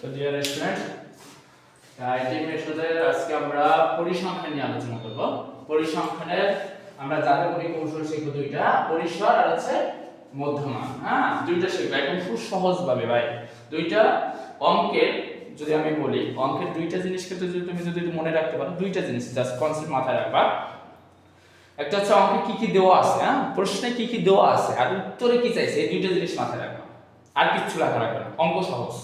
তো dear student IT মেথডের আজকে আমরা পরিসংখ্যান নিয়ে আলোচনা করব। পরিসংখ্যানের আমরা মনে কৌশল শিখব দুইটা, পরিসর আর হচ্ছে মধ্যমান হ্যাঁ? দুইটা শিখব, একদম খুব সহজ ভাবে ভাই। দুইটা অঙ্কের, যদি আমি বলি, অঙ্কের দুইটা জিনিস ক্ষেত্রে যদি তুমি যদি মনে রাখতে পারো, দুইটা জিনিস জাস্ট কনসেপ্ট মাথায় রাখবা। একটা হচ্ছে অঙ্কে কি কি দেওয়া আছে হ্যাঁ? প্রশ্নে কি কি দেওয়া আছে, আর উত্তরে কি চাইছে, এই দুইটা জিনিস মাথায় রাখবা। আর কিচ্ছু লেখা রাখবে অঙ্ক সহজ।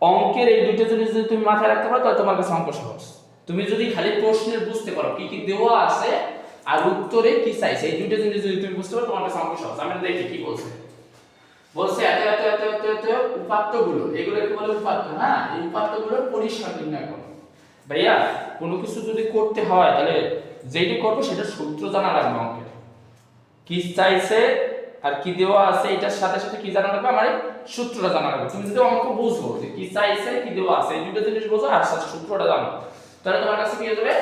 অঙ্কের এই দুইটা জিনিস যদি তুমি মাথায় রাখতে পারো, তাহলে তোমার কাছে অঙ্ক সহজ। তুমি যদি খালি প্রশ্নের বুঝতে পারো কি কি দেওয়া আছে আর উত্তরে কি চাইছে, এই দুইটা জিনিস যদি তুমি বুঝতে পারো, তোমার কাছে অঙ্ক সহজ। আমি দেখি কি বলছে। বলছে, এত এত এত এত এত উপাত্তগুলো এগুলোকে বলে উপাত্ত? হ্যাঁ এই উপাত্তগুলোর পরিসর নির্ণয় করো। ভাইয়া, কোনো কিছু যদি করতে হয়, তাহলে যেটি করব সেটা সূত্র জানা লাগবে অঙ্কের। কি চাইছে? আর কি দেওয়া আছে, এটার সাথে সাথে কি জানা লাগবে? আমার সূত্রটা জানা লাগবে। তুমি যদি অঙ্ক বুঝব যে কি চাইছে, কি দেওয়া আছে, এই দুটো জিনিস বোঝো আর সাথে সূত্রটা জানো তাহলে তোমার কাছে কি হয়ে যাবে?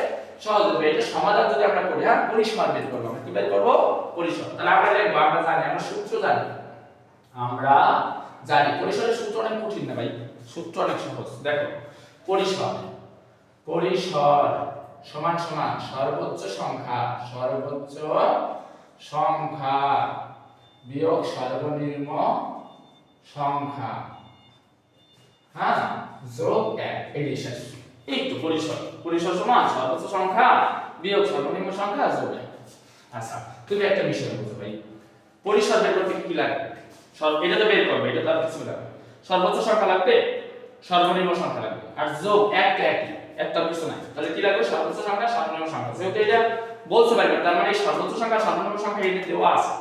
সহজ হবে এটা সমাধান যদি আমরা করি হ্যাঁ? পরিসর বের করব আমরা। কি বের করব? পরিসর। তাহলে আমরা দেখব আমরা জানি, আমরা সূত্র জানি। আমরা জানি। পরিসরের সূত্র অনেক কঠিন না ভাই। সূত্র অনেক সহজ। দেখো, পরিসর। পরিসর সমান সমান সর্বোচ্চ সংখ্যা সর্বোচ্চ সংখ্যা। বিয়োগ সর্বনিম্ন সংখ্যা। হ্যাঁ? যোগ এক এটাই শেষ। একটু পরিসর। পরিসর সমান সর্বোচ্চ সংখ্যা, বিয়োগ সর্বনিম্ন সংখ্যা, যোগ এক। আচ্ছা তুমি একটা বিষয় বুঝো ভাই। পরিসর বের করতে কি লাগবে এটা তো বের করবে, এটা তো আর কিছু লাগবে সর্বোচ্চ সংখ্যা লাগবে, সর্বনিম্ন সংখ্যা লাগবে। আর যোগ এক একই, একটা কিছু নাই। তাহলে কি লাগবে? সর্বোচ্চ সংখ্যা, সর্বনিম্ন সংখ্যা। যেহেতু এটা বলতে পারবে তার মানে সর্বোচ্চ সংখ্যা, সর্বনিম্ন সংখ্যা এটা দেওয়া আছে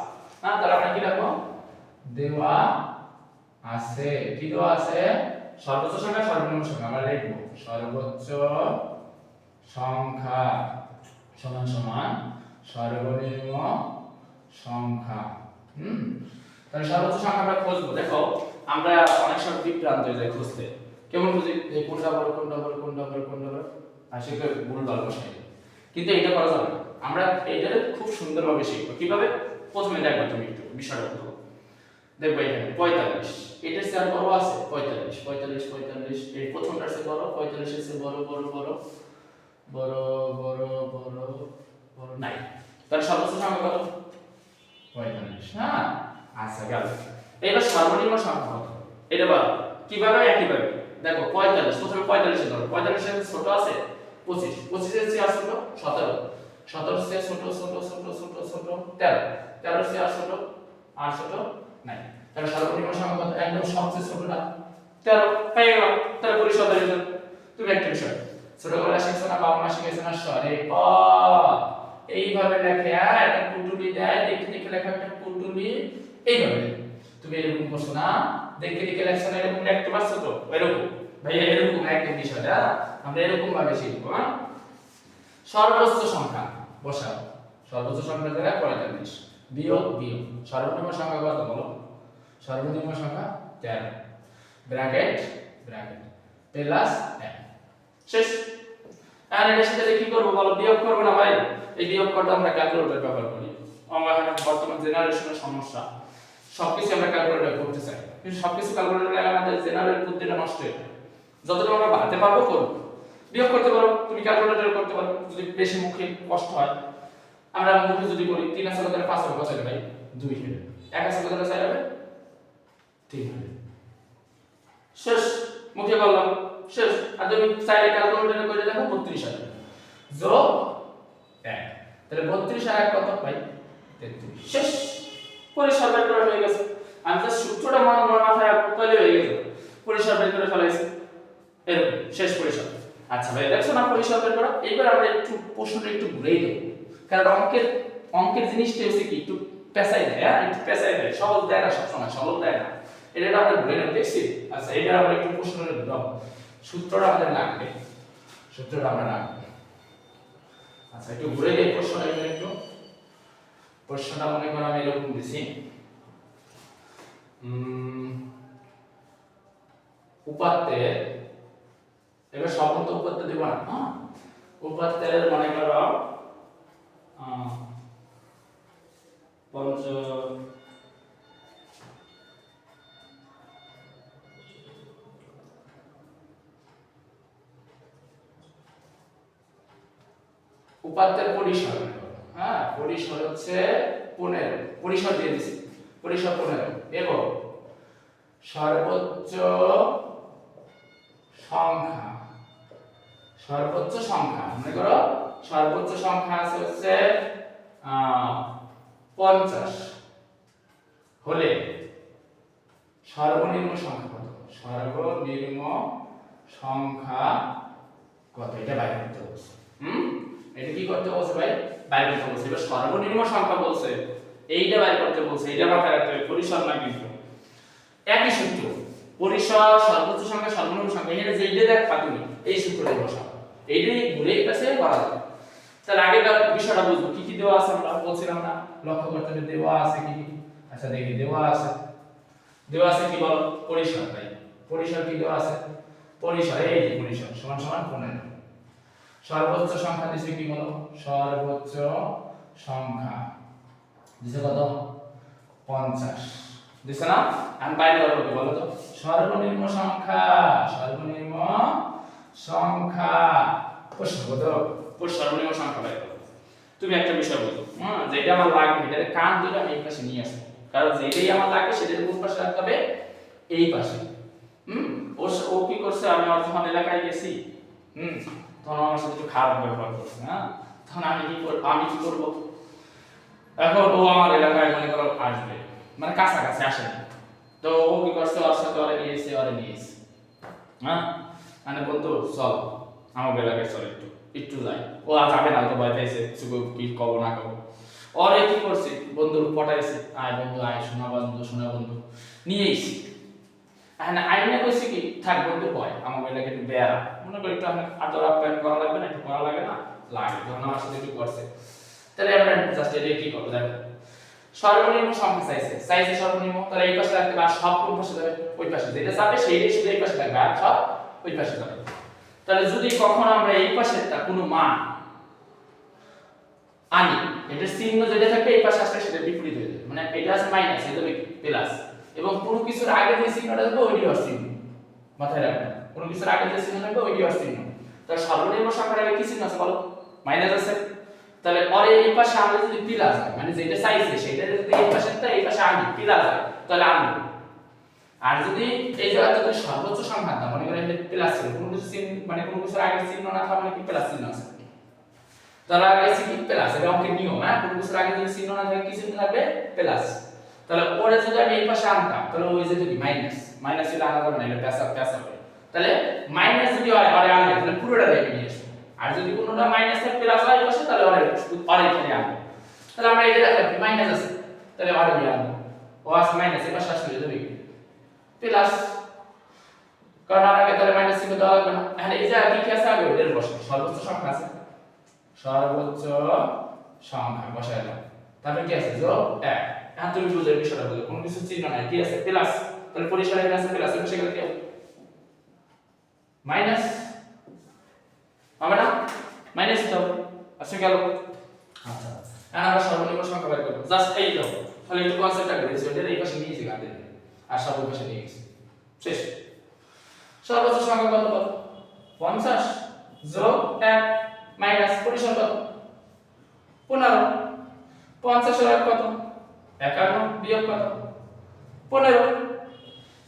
হ্যাঁ তাহলে আমরা কি রাখব? দেওয়া আছে। কি দেওয়া আছে? সর্বোচ্চ সংখ্যা, সর্বনিম্ন সংখ্যা, আমরা লিখব। সর্বোচ্চ সংখ্যা সমান সমান সর্বনিম্ন সংখ্যা। হুম? তাহলে সর্বোচ্চ সংখ্যা আমরা খুঁজবো। দেখো, আমরা অনেক সময় বিভ্রান্ত হয়ে যাই খুঁজতে। কেমন খুঁজি? এই কোনটা বড় কোনটা বড় কোনটা বড় কোনটা বড় আর সেটা ভুল ভালো বসাই। কিন্তু এটা করা যাবে না। আমরা এটা খুব সুন্দরভাবে শিখব। কীভাবে? প্রথমে দেখবা তুমি একটু বিষয়টা বুঝো দেখব এখানে পঁয়তাল্লিশ এটার চেয়ে আর বড় আছে পঁয়তাল্লিশ পঁয়তাল্লিশ পঁয়তাল্লিশ এই প্রথমটার চেয়ে বড় পঁয়তাল্লিশের চেয়ে বড় বড় বড় বড় বড় বড় বড় নাই। তাহলে সর্বোচ্চ সংখ্যা কত? পঁয়তাল্লিশ হ্যাঁ আচ্ছা গেল। এবার সর্বনিম্ন সংখ্যা কত? এটা বল। কীভাবে? একইভাবে। দেখো পঁয়তাল্লিশ প্রথমে পঁয়তাল্লিশে ধরো। পঁয়তাল্লিশের ছোট আছে পঁচিশ পঁচিশের চেয়ে ছোট সতেরো। সতেরো চেয়ে ছোট ছোট ছোট ছোট ছোট তেরো। তেরো চেয়ে আর নাই। তাহলে সর্বনিম্ন সংখ্যা একদম সবচেয়ে ছোটটা তেরো, পেয়ে গেল তাহলে পরিশোধ হয়ে তুমি একটা বিষয় ছোটবেলা শিখছো না বাবা মা শিখেছো না সরে প এইভাবে লেখে আর একটা পুটুলি দেয় দেখে দেখে লেখা একটা পুটুলি এইভাবে। তুমি এরকম করছ না? দেখে দেখে লেখছো না? এরকম লিখতে পারছ তো? এরকম। ভাইয়া, এরকম একদম বিষয়টা আমরা এরকম ভাবে শিখব হ্যাঁ? সর্বোচ্চ সংখ্যা, বসাও। সর্বোচ্চ সংখ্যা দ্বারা জায়গায় পঁয়তাল্লিশ। বিয়োগ বিয়োগ সর্বনিম্ন সংখ্যা কত বলো? সর্বনিম্ন সংখ্যা তেরো। ব্র্যাকেট ব্র্যাকেট প্লাস এক। শেষ। আর এটার সাথে কি করব বলো? বিয়োগ করব না ভাই? এই বিয়োগ করতে আমরা ক্যালকুলেটর ব্যবহার করি। আমরা এখন বর্তমান জেনারেশনের সমস্যা। সবকিছু আমরা ক্যালকুলেটর করতে চাই। কিন্তু সবকিছু ক্যালকুলেটর লাগে আমাদের জেনারেল বুদ্ধিটা নষ্ট হয়ে যায়। যতটা আমরা বাড়তে পারব করব। বিয়োগ করতে পারো, তুমি ক্যালকুলেটর করতে পারো। যদি বেশি মুখে কষ্ট হয় আমরা মুখে যদি করি, তিন আছে কত পাঁচ হবে কত ভাই, দুই হবে এক আছে কত চাই হবে? তিন হবে শেষ, মুখে বললাম, শেষ। আর তুমি চাইলে ক্যালকুলেটরে করে দেখো, বত্রিশ হাজার। যোগ এক। তাহলে বত্রিশ আর এক কত? পাই তেত্রিশ। শেষ। পরিসর বের করা হয়ে গেছে। আমি তো সূত্রটা মনে মনে মাথায় তৈরি হয়ে গেছে। পরিসর বের করে ফেলাইছি। এরকম, শেষ পরিসর আচ্ছা ভাই, দেখছ না পরিসর বের করা? এইবার আমরা একটু প্রশ্নটা একটু ঘুরেই দেবো কারণ অঙ্কের অঙ্কের জিনিসটা হচ্ছে কি, একটু পেঁচাই দেয় হ্যাঁ? একটু পেঁচাই দেয়। সহজ দেয় না, সবসময় সহজ দেয় না। এটা আমরা ঘুরে নেব, দেখছি? আচ্ছা এটা আমরা একটু প্রশ্নটা ঘুরাবো সূত্রটা আমাদের লাগবে। সূত্রটা আমরা রাখব আচ্ছা একটু ঘুরে দেই প্রশ্নটা একটু। প্রশ্নটা মনে করো আমি এরকম দিছি। উপাত্তের, এবার সকল তো উপাত্ত দেব না হ্যাঁ? উপাত্তের মনে করো পঞ্চ উপাত্তের পরিসর। হ্যাঁ পরিসর হচ্ছে পনেরো। পরিসর দিয়ে দিছি। পরিসর পনেরো। এবং সর্বোচ্চ সংখ্যা। সর্বোচ্চ সংখ্যা, মনে করো সর্বোচ্চ সংখ্যা আছে হচ্ছে পঞ্চাশ। হলে সর্বনিম্ন সংখ্যা কত? সর্বনিম্ন সংখ্যা কত? এটা বাইর করতে বলছে। হুম? এটা কি করতে বলছে ভাই? বাইর করতে বলছে। এবার সর্বনিম্ন সংখ্যা বলছে। এইটা বাইর করতে বলছে। এইটা মাথায় রাখতে হবে। পরিসর না কিন্তু। একই সূত্র। পরিসর, সর্বোচ্চ সংখ্যা, সর্বনিম্ন সংখ্যা। এখানে যেইটা দেখবা তুমি, এই সূত্রটাই বসাও। এইটাই ঘুরে কাছে করা যাবে। তাহলে আগেকার বিষয়টা বুঝব। কি কি দেওয়া আছে আমরা? বলছিলাম না। লক্ষ্য করতে হবে দেওয়া আছে কি কি? আচ্ছা দেখি, দেওয়া আছে। দেওয়া আছে কি বল? পরিসর ভাই। পরিসর কি দেওয়া আছে? পরিসর, এই যে পরিসর, সমান সমান পনেরো। সর্বোচ্চ সংখ্যা দিছে কি বলো? সর্বোচ্চ সংখ্যা। দিছে কত? পঞ্চাশ। দিছে না? আমি বাইরে করব কি বলো তো। সর্বনিম্ন সংখ্যা সর্বনিম্ন সংখ্যা। সর্বনিম্ন সংখ্যা করো তুমি একটা বিষয় বলো। হ্যাঁ যেটা আমার লাগবে এটার কান দুটো আমি এই পাশে নিয়ে আসব? কারণ যেটাই আমার লাগবে, সেটার কোন পাশে রাখতে হবে? এই পাশে। হুম? ও ও কি করছে? আমি যখন এলাকায় গেছি। হুম? তখন আমার সাথে একটু খারাপ ব্যবহার করছে হ্যাঁ? তখন আমি কি করব আমি কি করব? এখন ও আমার এলাকায় মনে করো আসবে। মানে কাছাকাছি আসে তো ও কি করছে? ওর সাথে ওরে নিয়ে এসে ওরে নিয়ে এসে হ্যাঁ? মানে বন্ধু, চল। আমার এলাকায় চল একটু একটু যাই। ও আর যাবে না তো ভয় পাইছে কি কব না কব। ওরে কি করছি? বন্ধু পটাইছে। আয় বন্ধু, আয়, শোনা বন্ধু শোনা বন্ধু। নিয়ে এসি হ্যাঁ আইনে কইছে কি, থাক বন্ধু ভয় আমার এলাকায় একটু বেড়া মনে করি একটু আদর আপ্যায়ন করা লাগবে না, একটু করা লাগে না? লাগে, যখন আমার সাথে একটু করছে। তাহলে আমরা জাস্ট এটা কি করব, দেখো। সর্বনিম্ন সংখ্যা চাইছে চাইছে সর্বনিম্ন, তাহলে এই পাশে রাখতে বা সব কোন পাশে যাবে, ওই পাশে। যেটা যাবে, সেইটাই শুধু এই পাশে থাকবে, আর সব ওই পাশে যাবে। তাহলে যদি কখনো আমরা এই পাশে কোনো মান আনি, এটার চিহ্ন যেটা থাকবে এই পাশে আসলে সেটা বিপরীত হয়ে যাবে। মানে এটা আছে মাইনাস এটা প্লাস এবং কোনো কিছুর আগে যে চিহ্নটা থাকবে, ওইটি হওয়ার চিহ্ন মাথায় রাখবেন। কোনো কিছুর আগে যে চিহ্ন থাকবে, ওইটি হওয়ার চিহ্ন তাহলে সর্বনিম্ন সংখ্যার আগে কি চিহ্ন আছে বলো? মাইনাস আছে। তাহলে পরে এই পাশে আমরা যদি প্লাস হয় মানে যেটা চাইছে সেটা যদি এই পাশে এই পাশে আনি প্লাস হয়, তাহলে আনব। আর যদি এই জায়গাতে যদি সর্বোচ্চ সংখ্যা না মনে করেন প্লাস ছিল, কোনো কিছু চিহ্ন মানে কোনো কিছুর আগে চিহ্ন না থাকা মানে কি প্লাস চিহ্ন আছে? তাহলে আগে কি প্লাস এটা অঙ্কের নিয়ম হ্যাঁ? কোনো কিছুর আগে যদি চিহ্ন না থাকে, কি চিহ্ন থাকবে? প্লাস তাহলে পরে যদি আমি এই পাশে আনতাম, তাহলে ওই যে যদি মাইনাস মাইনাস যদি আনা না এটা প্লাস প্লাস হবে তাহলে মাইনাস যদি হয় আরে আনবে তাহলে পুরোটা দেখে নিয়ে আসবে। আর যদি কোনোটা মাইনাস থাকে প্লাস হয় পাশে, তাহলে অরে অরে এখানে আনবে। তাহলে আমরা এটা রাখলাম মাইনাস আছে, তাহলে অরে দিয়ে আনব। ও আছে মাইনাস এই পাশে আসলে যাবে প্লাস কারণ আর আগে তাহলে মাইনাস চিহ্ন দেওয়া লাগবে না এখানে এই জায়গায় কি আছে আগে ওদের বসে সর্বোচ্চ সংখ্যা আছে সর্বোচ্চ সংখ্যা বসাই দাও তারপরে কি আছে যোগ এক এখন তুমি বুঝে বিষয়টা বুঝো কোনো কিছু চিহ্ন নাই কি আছে প্লাস তাহলে পরিষ্কার এখানে আছে প্লাস এর সেখানে কি মাইনাস হবে না মাইনাস হবে আচ্ছা গেল আচ্ছা এখন আমরা সর্বনিম্ন সংখ্যা বের করব জাস্ট এই দাও তাহলে একটু কনসেপ্টটা করেছি ওটা এই পাশে নিয়েছি গাঁদে আর সব পাশে নিয়ে গেছি শেষ। সর্বোচ্চ সংখ্যা কত বল পঞ্চাশ যোগ এক মাইনাস পরিসর কত পনেরো পঞ্চাশের এক কত? একান্ন বিয়োগ কত? পনেরো।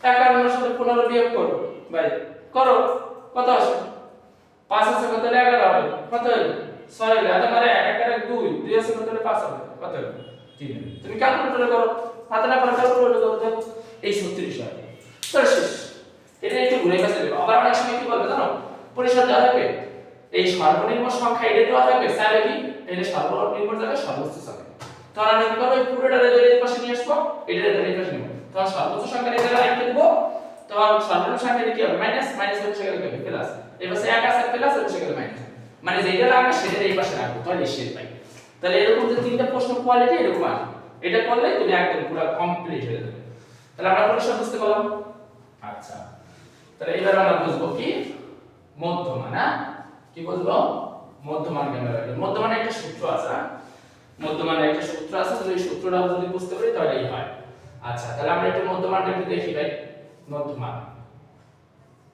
একান্নর সাথে পনেরো বিয়োগ করো। ভাই, করো। কত আসে? পাঁচ আছে কত এগারো হবে। কত হলো ছয় হলে হাতে মারে এক এক দুই। দুই আছে কত পাঁচ হবে। কত হলো তিন। তুমি ক্যালকুলেটরে করো। হাতে না পারো ক্যালকুলেটরে করো। দেখো। এই ছত্রিশ হয় তাহলে শেষ। এটা একটু ঘুরে গেছে দেবো আবার অনেক সময় কি বলবে জানো? পরিসর দেওয়া থাকবে। এই সর্বনিম্ন সংখ্যা এটা দেওয়া থাকবে। স্যারে কি? এটা সর্বনিম্ন যাবে সর্বোচ্চ তখন আমরা কি করব? পুরোটা এই পাশে নিয়ে আসব। এটা এই পাশে সর্বোচ্চ সংখ্যা রেজাল্ট আরেকটা দেবো। তখন সর্বনিম্ন সংখ্যা কি হবে? মাইনাস মাইনাস হবে? প্লাস এই পাশে এক আছে প্লাস সেখানে মাইনাস মানে যেটা লাগবে সেটা এই পাশে রাখব। তাহলে শেষ পাই। তাহলে এরকম যে তিনটা প্রশ্ন কোয়ালিটি এরকম আসবে। এটা করলে তুমি একদম পুরো কমপ্লিট হয়ে যাবে। তাহলে আমরা পরিসর বুঝতে পারলাম? আচ্ছা। তাহলে এবার আমরা বুঝব কি? মধ্যমান। হ্যাঁ কি বুঝব? মধ্যমান কেন লাগে মধ্যমানের একটা সূত্র আছে হ্যাঁ? মধ্যমানের একটা সূত্র আছে, তাহলে এই সূত্রটা যদি বুঝতে পারি তাহলেই হয়। আচ্ছা তাহলে আমরা একটু মধ্যমানটা একটু দেখি, ভাই। মধ্যমান।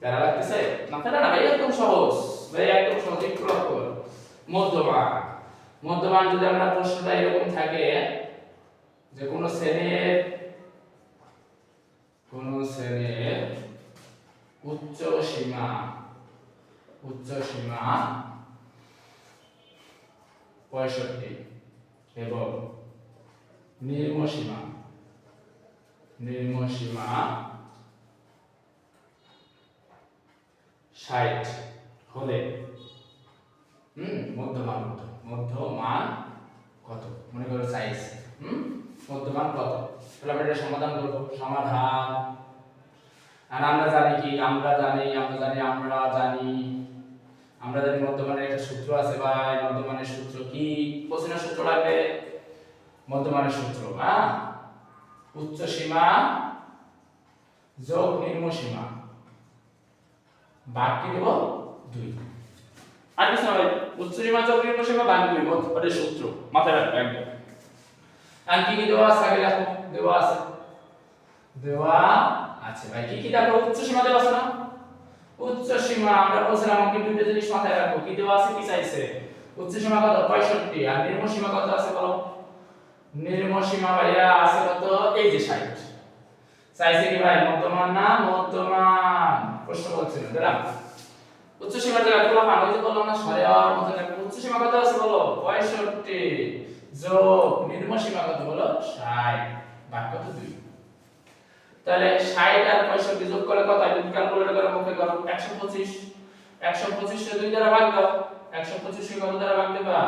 প্যারা লাগতেছে? না, প্যারা না, ভাই, একদম সহজ। ভাই, একদম সহজ, একটু লক্ষ্য। মধ্যমান। মধ্যমান যদি আমরা প্রশ্নটা এরকম থাকে যে কোন শ্রেণির কোন শ্রেণির উচ্চ সীমা উচ্চ সীমা পঁয়ষট্টি এবং নিম্ন সীমা নিম্ন সীমা ষাট হলে, হুম, মধ্যমান কত? মধ্যমান কত? মনে করো সাইজ হুম, মধ্যমান কত? তাহলে সমাধান করব। সমাধান। আর আমরা জানি কি? আমরা জানি আমরা জানি আমরা জানি। আমরা জানি মধ্যমানের একটা সূত্র আছে ভাই। মধ্যমানের সূত্র কি? কোশ্চেনের সূত্র লাগবে? মধ্যমানের সূত্র হ্যাঁ? উচ্চ সীমা, যোগ নিম্ন সীমা। বাকি দেব? দুই। আর কিছু ভাই, উচ্চ সীমা, যোগ নিম্ন সীমা বাকি দুই মধ্যমানের সূত্র, মাথায় রাখবে, একদম। আর দেওয়া আছে আগে দেখো। দেওয়া আছে। দেওয়া আছে। ভাই, কি কি দেখো? উচ্চ সীমা দেওয়া আছে না? উচ্চ সীমা, আমরা বলছিলাম আমাকে দুটো জিনিস মাথায় রাখো। কি দেওয়া আছে, কি চাইছে? উচ্চ সীমা কত? 65 আর নিম্ন সীমা কত আছে বলো? নিম্ন সীমা ভাইয়া আছে কত? এই যে 60 চাইছে কি ভাই? মধ্যমান না মধ্যমান? প্রশ্ন বলছিল দিলাম উচ্চ সীমার জায়গায় পুরো মান বললাম না সরে আর মতো উচ্চ সীমা কত আছে বলো? 65 যোগ নিম্ন সীমা কত বলো 60 বাকি কত 2 তাহলে 60 আর 65 যোগ করলে কত হয়? ক্যালকুলেটর করে মুখে করো। 125 125 কে 2 দ্বারা ভাগ দাও। 125 কে কত দ্বারা ভাগ দেবা?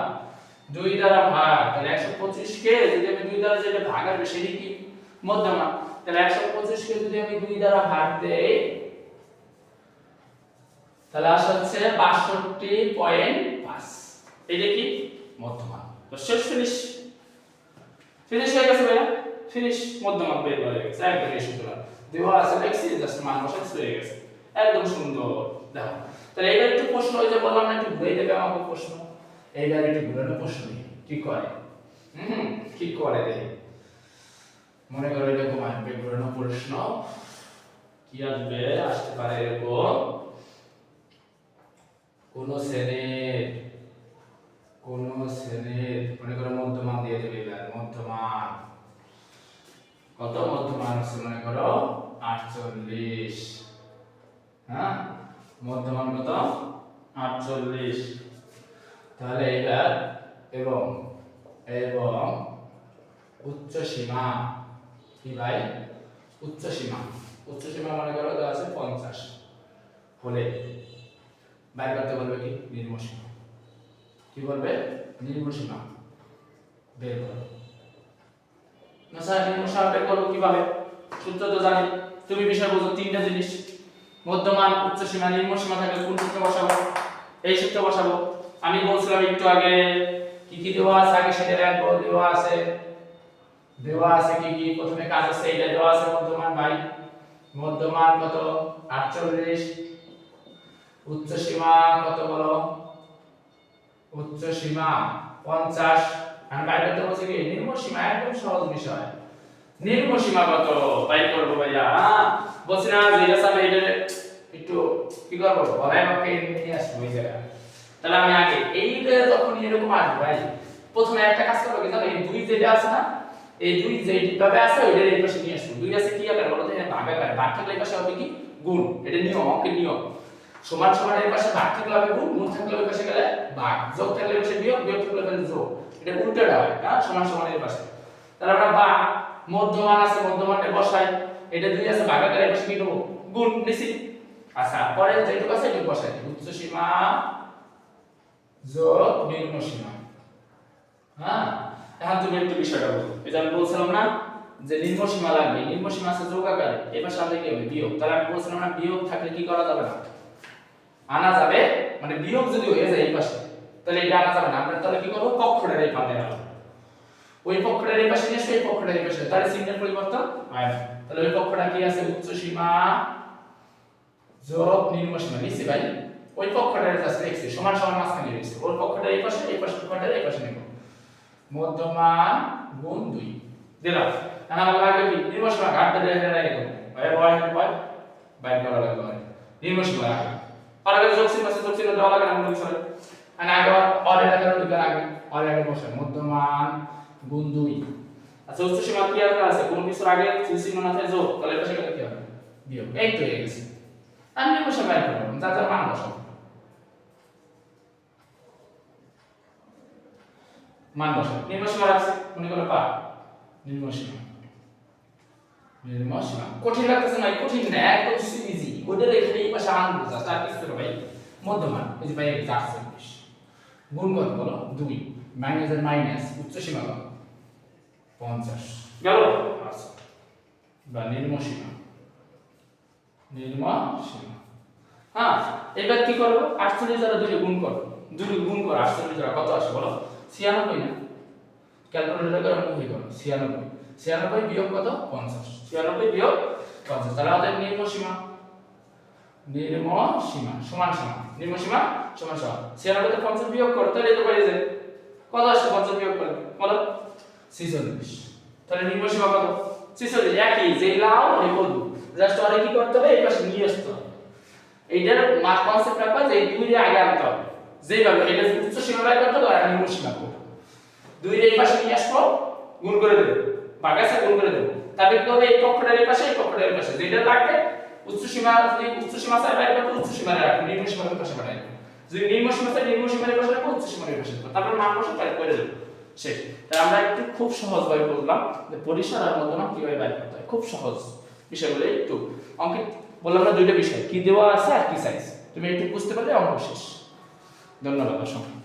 2 দ্বারা ভাগ। তাহলে 125 কে যদি আমি 2 দ্বারা যেটা ভাগ আসবে সেটা কি? মধ্যমা তাহলে 125 কে যদি আমি 2 দ্বারা ভাগ দেই, তাহলে আসে হচ্ছে 62.5 এটা কি? মধ্যমা তো শেষ ফিনিশ ফিনিশ হয়ে গেছে ভাইয়া? ফিনিশ মধ্যমা বের হয়ে গেছে। একদম এই সূত্র দেওয়া আছে লেখছি জাস্ট মান বসাই হয়ে গেছে। একদম সুন্দর। দেখো, তাহলে এবার একটু প্রশ্ন, ওই যে বললাম না, একটু ঘুরে দেবে আমাকে প্রশ্ন। এইবার একটু ঘুরানো প্রশ্ন কি করে? হুম, কি করে দেখি মনে করো এরকম আসবে ঘুরানো প্রশ্ন। কি আসবে? আসতে পারে এরকম। কোন শ্রেণির কোন শ্রেণির, মনে করো মধ্যমান দিয়ে দেবে এবার মধ্যমান। কত মধ্যমান আছে মনে করো? আটচল্লিশ। হ্যাঁ? মধ্যমান কত? আটচল্লিশ। তাহলে এবার এবং এবং উচ্চ সীমা কি ভাই? উচ্চ সীমা। উচ্চ সীমা মনে করো আছে পঞ্চাশ। হলে, বাইর করতে বলবে কি? নিম্ন সীমা। কি বলবে নিম্ন সীমা বের করো। না স্যার নিম্ন সীমা বের করব কীভাবে? সূত্র তো জানি। তুমি বিষয় বুঝো, তিনটা জিনিস। মধ্যমান, উচ্চ সীমা নিম্ন সীমা থাকলে কোন সূত্র বসাবো? এই সূত্র বসাবো। আমি বলছিলাম একটু আগে, কি কি দেওয়া আছে? আগে সেটা রাখব দেওয়া আছে। দেওয়া আছে কি কি? প্রথমে কাজ আছে এটা দেওয়া আছে, মধ্যমান ভাই মধ্যমান কত? 48 উচ্চ সীমা কত বলো? উচ্চ সীমা 50 আর বাইরে তো বলছে কি? নিম্ন সীমা একদম সহজ বিষয়। নিম্ন সীমা কত? বাই করব ভাইয়া? বলছি না, যে এটা এটা একটু কি করব? বলাই আমাকে নিয়ে আসব এই জায়গা তাহলে আমি আগে এইটা যখন এরকম আসবে, ভাই, প্রথমে একটা কাজ করব, কি জানো? এই দুই যেটা আছে না? এই দুই যেভাবে আছে ওইটা এই পাশে নিয়ে আসব। দুই আছে কি আকার? বলো তো ভাগ আকার। ভাগ থাকলে এই পাশে হবে কি? গুণ। এটা নিয়ম, অঙ্কের নিয়ম। সমান সমান এর পাশে ভাগ থাকলে হবে গুণ গুণ থাকলে ওই পাশে গেলে ভাগ। যোগ থাকলে ওই বিয়োগ বিয়োগ থাকলে পাশে যোগ। এটা উল্টোটা হয় হ্যাঁ? সমান সমান এর পাশে। তাহলে আমরা ভাগ মধ্যমান আছে, মধ্যমানটা বসাই। এটা দুই আছে, ভাগ আকার পাশে কি দেবো গুণ নিছি। আচ্ছা পরে যেটুকু আছে এটুকু বসাই। উচ্চ সীমা, যোগ, নিম্ন সীমা। হ্যাঁ? এখন তুমি একটু বিষয়টা বলো। এই যে আমি বলছিলাম না যে নিম্ন সীমা লাগবে। নিম্ন সীমা আছে যোগ আকারে পাশে আমাদের কি হবে? বিয়োগ। তাহলে আমি বলছিলাম না বিয়োগ থাকলে কি করা যাবে না? আনা যাবে মানে বিয়োগ যদি হয়ে যায় এই পাশে, তাহলে এটা আনা যাবে না। আমরা তাহলে কি করব? পক্ষটার এই পাশে আনব ওই পক্ষটার এই পাশে নিয়ে এই পক্ষটার এই পাশে। তাহলে চিহ্নের পরিবর্তন হয় না। তাহলে ওই পক্ষটা কি আছে? উচ্চ সীমা যোগ নিম্ন সীমা। নিচ্ছি ভাই? ওই পক্ষটার জাস্ট লিখছি সমান সমান মাঝখানে লিখছি ওর পক্ষটা এই পাশে এই পাশে পক্ষটা এই পাশে নেব। মধ্যমান গুণ দুই। দিলাম। এখন আমার লাগবে কি? নিম্ন সীমা। ঘাট ধরে রেখে। রাখব ভাই ভয় ভয়। বাইর করা লাগবে। নিম্ন সীমা আর আগে যোগ সীমা আছে যোগ সীমা দেওয়া লাগে না মনে করে আর আগে অর্ডার রাখার দিকে রাখবে আর আগে বসে মধ্যমান গুণ দুই আচ্ছা উচ্চ সীমা কি আর আছে? কোন কিছুর আগে যে চিহ্ন না থাকে যোগ তাহলে এটা সেখানে কি হবে? বিয়োগ এই তো হয়ে গেছে। আমি বসে বাইর করলাম। যা যা মান বসাবো মান বসাবো নির্ম সীমা রাখছি। মনে করো পা। নির্ম সীমা। নির্ম সীমা। কঠিন লাগতেছে না কঠিন না, একদম ওদের এখানে এই পাশে আন বোঝা তার কিছু করো ভাই। মধ্যমান এই যে ভাই চার চল্লিশ গুণ কত বলো? দুই। মাইনাস এর মাইনাস উচ্চ সীমা কত? পঞ্চাশ। গেল। আচ্ছা। বা নির্ম সীমা। নির্ম সীমা। হ্যাঁ এবার কি করব? আটচল্লিশ দ্বারা দুটো গুণ করো দুটো গুণ করো আটচল্লিশ দ্বারা কত আসে বলো? ছিয়ানব্বই না? ক্যালকুলেটর করে মুভি করো ছিয়ানব্বই। ছিয়ানব্বই বিয়োগ কত? পঞ্চাশ। ছিয়ানব্বই বিয়োগ পঞ্চাশ। তাহলে আমাদের নির্ম সীমা। নির্ম সীমা, সমান সমান নির্ম সীমা, সমান সমান ছিয়ানব্বই পঞ্চাশ বিয়োগ করো, তাহলে তো পারি যায়। কত আসছে পঞ্চাশ বিয়োগ করলে বলো। ছিচল্লিশ। তাহলে নির্ম সীমা কত? ছিচল্লিশ। একই যে লাও এই বলব জাস্ট আরে কি করতে হবে? এই পাশে নিয়ে আসতে এইটার মাস কনসেপ্ট রাখবা যে দুই রে আগে আনতে হবে। যেভাবে এটা উচ্চ সীমা বের করতে হবে, আর নিম্ন সীমা করব দুই রে এই পাশে নিয়ে আসব, গুণ করে দেবো। বাগাসে গুণ করে দেবো। তারপরে কি হবে এই পক্ষটার এই পাশে, এই পক্ষটার এই পাশে। যেটা লাগবে উচ্চ সীমা যদি উচ্চ সীমা চাই বাইরে উচ্চ সীমা রাখব নিম্ন পাশে বানাই যদি নিম্ন সীমা চাই নিম্ন সীমার পাশে রাখব উচ্চ সীমার পাশে রাখব তারপরে মান বসে বাইর করে দেবো শেষ। তাই আমরা একটু খুব সহজ ভাবে বললাম যে পরিসর আর মতনা কীভাবে বাইর করতে হয়। খুব সহজ বিষয়গুলো একটু। অঙ্কে বললাম না দুইটা বিষয়, কি দেওয়া আছে আর কি সাইজ তুমি একটু বুঝতে পারলে অঙ্ক শেষ। ধন্যবাদ, অসংখ্য।